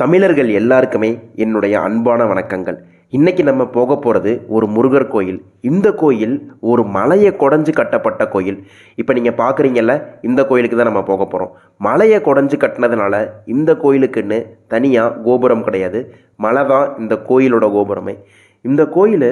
தமிழர்கள் எல்லாருக்குமே என்னுடைய அன்பான வணக்கங்கள். இன்றைக்கி நம்ம போக போகிறது ஒரு முருகர் கோயில். இந்த கோயில் ஒரு மலையை குடஞ்சு கட்டப்பட்ட கோயில். இப்போ நீங்கள் பார்க்குறீங்கல்ல இந்த கோயிலுக்கு தான் நம்ம போக போகிறோம் மலையை குடஞ்சு கட்டினதுனால இந்த கோயிலுக்குன்னு தனியாக கோபுரம் கிடையாது. மலை தான் இந்த கோயிலோட கோபுரமே. இந்த கோயில்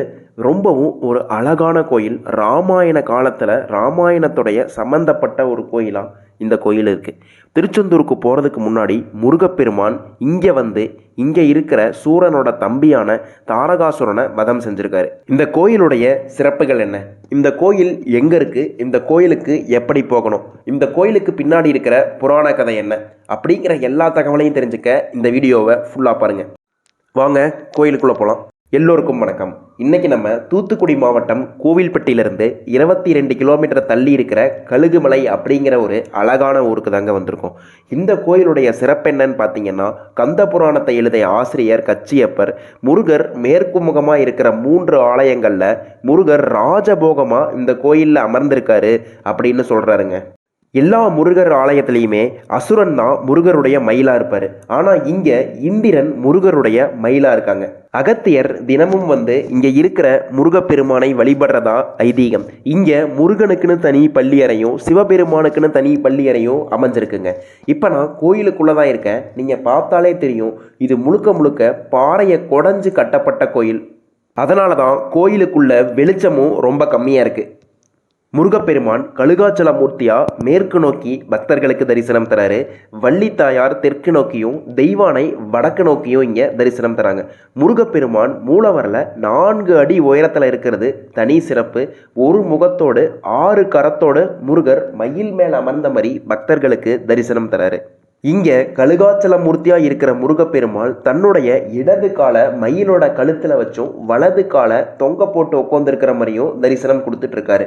ரொம்பவும் ஒரு அழகான கோயில். ராமாயண காலத்தில் ராமாயணத்துடைய சம்மந்தப்பட்ட ஒரு கோயிலாக இந்த கோயில் இருக்குது திருச்செந்தூருக்கு போகிறதுக்கு முன்னாடி முருகப்பெருமான் இங்கே வந்து இங்கே இருக்கிற சூரனோட தம்பியான தாரகாசுரனை வதம் செஞ்சுருக்காரு. இந்த கோயிலுடைய சிறப்புகள் என்ன? இந்த கோயில் எங்கே இருக்குது இந்த கோயிலுக்கு எப்படி போகணும்? இந்த கோயிலுக்கு பின்னாடி இருக்கிற புராண கதை என்ன? அப்படிங்கிற எல்லா தகவலையும் தெரிஞ்சுக்க இந்த வீடியோவை ஃபுல்லாக பாருங்கள் வாங்க கோயிலுக்குள்ளே போகலாம் எல்லோருக்கும் வணக்கம். இன்னைக்கு நம்ம தூத்துக்குடி மாவட்டம் கோவில்பட்டியிலிருந்து இருபத்தி ரெண்டு கிலோமீட்டர் தள்ளி இருக்கிற கழுகுமலை அப்படிங்கிற ஒரு அழகான ஊருக்கு தாங்க வந்திருக்கோம். இந்த கோயிலுடைய சிறப்பு என்னன்னு பார்த்தீங்கன்னா கந்த புராணத்தை எழுதிய ஆசிரியர் கச்சியப்பர் முருகர் மேற்கு முகமாக இருக்கிற மூன்று ஆலயங்களில் முருகர் ராஜபோகமாக இந்த கோயிலில் அமர்ந்திருக்காரு அப்படின்னு சொல்கிறாருங்க எல்லா முருகர் ஆலயத்திலையுமே அசுரன் தான் முருகருடைய மயிலா இருப்பார். ஆனால் இங்கே இந்திரன் முருகருடைய மயிலா இருக்காங்க. அகத்தியர் தினமும் வந்து இங்கே இருக்கிற முருகப்பெருமானை வழிபடுறதா ஐதீகம். இங்கே முருகனுக்குன்னு தனி பள்ளி அறையும் சிவபெருமானுக்குன்னு தனி பள்ளி அறையும் அமைஞ்சிருக்குங்க. இப்போ நான் கோயிலுக்குள்ளே தான் இருக்கேன். நீங்கள் பார்த்தாலே தெரியும் இது முழுக்க முழுக்க பாறையை குடஞ்சு கட்டப்பட்ட கோயில். அதனால தான் கோயிலுக்குள்ள வெளிச்சமும் ரொம்ப கம்மியாக இருக்குது முருகப்பெருமான் கழுகாச்சலமூர்த்தியா மேற்கு நோக்கி பக்தர்களுக்கு தரிசனம் தராரு. வள்ளி தாயார் தெற்கு நோக்கியும் தெய்வானை வடக்கு நோக்கியும் இங்கே தரிசனம் தராங்க. முருகப்பெருமான் மூலவரில் நான்கு அடி உயரத்தில் இருக்கிறது தனி சிறப்பு. ஒரு முகத்தோடு ஆறு கரத்தோடு முருகர் மயில் மேல் அமர்ந்த மாதிரி பக்தர்களுக்கு தரிசனம் தராரு. இங்க கழுகாச்சலமூர்த்தியா இருக்கிற முருகப்பெருமாள் தன்னுடைய இடது காலை மயிலோட கழுத்துல வச்சும் வலது காலை தொங்க போட்டு உட்காந்துருக்கிற மாதிரியும் தரிசனம் கொடுத்துட்டு இருக்காரு.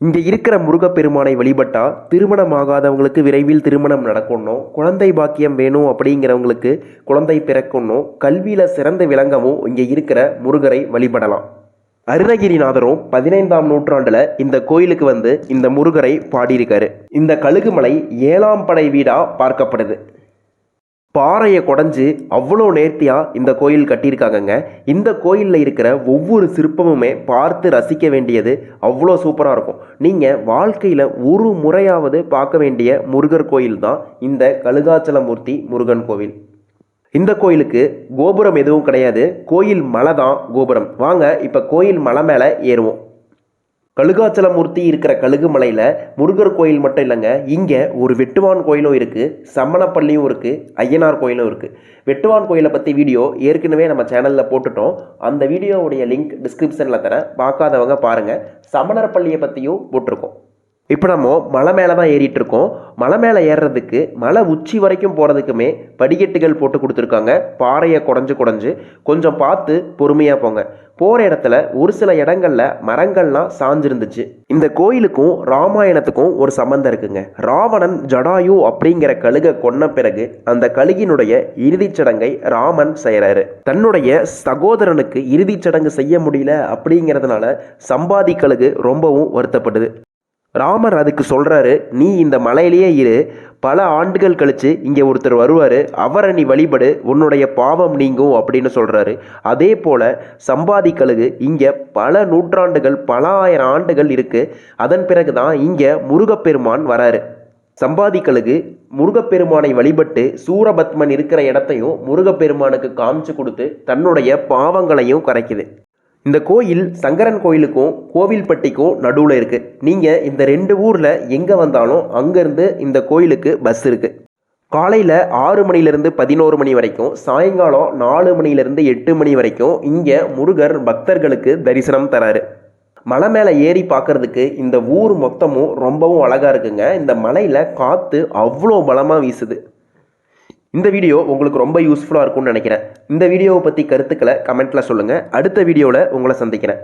இங்கே இருக்கிற முருகப்பெருமானை வழிபட்டால் திருமணம் ஆகாதவங்களுக்கு விரைவில் திருமணம் நடக்கணும் குழந்தை பாக்கியம் வேணும் அப்படிங்கிறவங்களுக்கு குழந்தை பிறக்கணும் கல்வியில் சிறந்து விளங்கவும் இங்கே இருக்கிற முருகரை வழிபடலாம். அருணகிரிநாதரும் பதினைந்தாம் நூற்றாண்டில் இந்த கோயிலுக்கு வந்து இந்த முருகரை பாடியிருக்காரு. இந்த கழுகுமலை ஏழாம் படை வீடாக பார்க்கப்படுது. பாறையை குடஞ்சி அவ்வளோ நேர்த்தியாக இந்த கோயில் கட்டியிருக்காங்கங்க. இந்த கோயிலில் இருக்கிற ஒவ்வொரு சிற்பமுமே பார்த்து ரசிக்க வேண்டியது அவ்வளோ சூப்பராக இருக்கும். நீங்கள் வாழ்க்கையில் ஒரு முறையாவது பார்க்க வேண்டிய முருகர் கோயில் தான் இந்த கழுகாச்சலமூர்த்தி முருகன் கோவில். இந்த கோயிலுக்கு கோபுரம் எதுவும் கிடையாது. கோயில் மலை தான் கோபுரம். வாங்க இப்போ கோயில் மலை மேலே ஏறுவோம். கழுகாச்சலமூர்த்தி இருக்கிற கழுகுமலையில் முருகர் கோயில் மட்டும் இல்லைங்க. இங்கே ஒரு வெட்டுவான் கோயிலும் இருக்குது சம்மணப்பள்ளியும் இருக்குது ஐயனார் கோயிலும் இருக்குது வெட்டுவான் கோயிலை பற்றி வீடியோ ஏற்கனவே நம்ம சேனலில் போட்டுட்டோம். அந்த வீடியோவுடைய லிங்க் டிஸ்கிரிப்ஷனில் தரேன். பார்க்காதவங்க பாருங்கள் சமணர் பள்ளியை பற்றியும் போட்டிருக்கோம். இப்போ நம்ம மலை மேலே தான் ஏறிட்டு இருக்கோம். மலை மேலே ஏறுறதுக்கு மலை உச்சி வரைக்கும் போகிறதுக்குமே படிக்கட்டுகள் போட்டு கொடுத்துருக்காங்க. பாறையை குடஞ்சு குடஞ்சு. கொஞ்சம் பார்த்து பொறுமையாக போங்க. போகிற இடத்துல ஒரு சில இடங்கள்ல மரங்கள்லாம் சாஞ்சிருந்துச்சு. இந்த கோயிலுக்கும் ராமாயணத்துக்கும் ஒரு சம்பந்தம் இருக்குங்க. ராவணன் ஜடாயு அப்படிங்கிற கழுகை கொன்ன பிறகு அந்த கழுகினுடைய இறுதிச் சடங்கை ராமன் செய்கிறாரு தன்னுடைய சகோதரனுக்கு இறுதிச் சடங்கு செய்ய முடியல அப்படிங்கிறதுனால சம்பாதி கழுகு ரொம்பவும் வருத்தப்படுது. ராமர் அதுக்கு சொல்கிறாரு நீ இந்த மலையிலேயே இரு. பல ஆண்டுகள் கழித்து இங்கே ஒருத்தர் வருவார். அவரை நீ வழிபடு. உன்னுடைய பாவம் நீங்கும் அப்படின்னு சொல்கிறாரு அதே போல் சம்பாதி கழுகு. இங்கே பல நூற்றாண்டுகள் பல ஆயிரம் ஆண்டுகள் இருக்குது அதன் பிறகு தான் இங்கே முருகப்பெருமான் வராரு. சம்பாதி கழுகு முருகப்பெருமானை வழிபட்டு சூரபத்மன் இருக்கிற இடத்தையும் முருகப்பெருமானுக்கு காமிச்சு கொடுத்து தன்னுடைய பாவங்களையும் கரைக்குது. இந்த கோயில் சங்கரன் கோயிலுக்கும் கோவில்பட்டிக்கும் நடுவில் இருக்குது நீங்கள் இந்த ரெண்டு ஊரில் எங்கே வந்தாலும் அங்கேருந்து இந்த கோயிலுக்கு பஸ் இருக்குது காலையில் ஆறு மணிலேருந்து பதினோரு மணி வரைக்கும் சாயங்காலம் நாலு மணிலேருந்து எட்டு மணி வரைக்கும் இங்கே முருகர் பக்தர்களுக்கு தரிசனம் தராரு. மலை மேலே ஏறி பார்க்கறதுக்கு இந்த ஊர் மொத்தமும் ரொம்பவும் அழகாக இருக்குங்க. இந்த மலையில் காற்று அவ்வளோ பலமாக வீசுது. இந்த வீடியோ உங்களுக்கு ரொம்ப யூஸ்ஃபுல்லாக இருக்கும்னு நினைக்கிறேன். இந்த வீடியோவை பற்றி கருத்துக்களை கமெண்ட்டில் சொல்லுங்கள் அடுத்த வீடியோவில் உங்களை சந்திக்கிறேன்.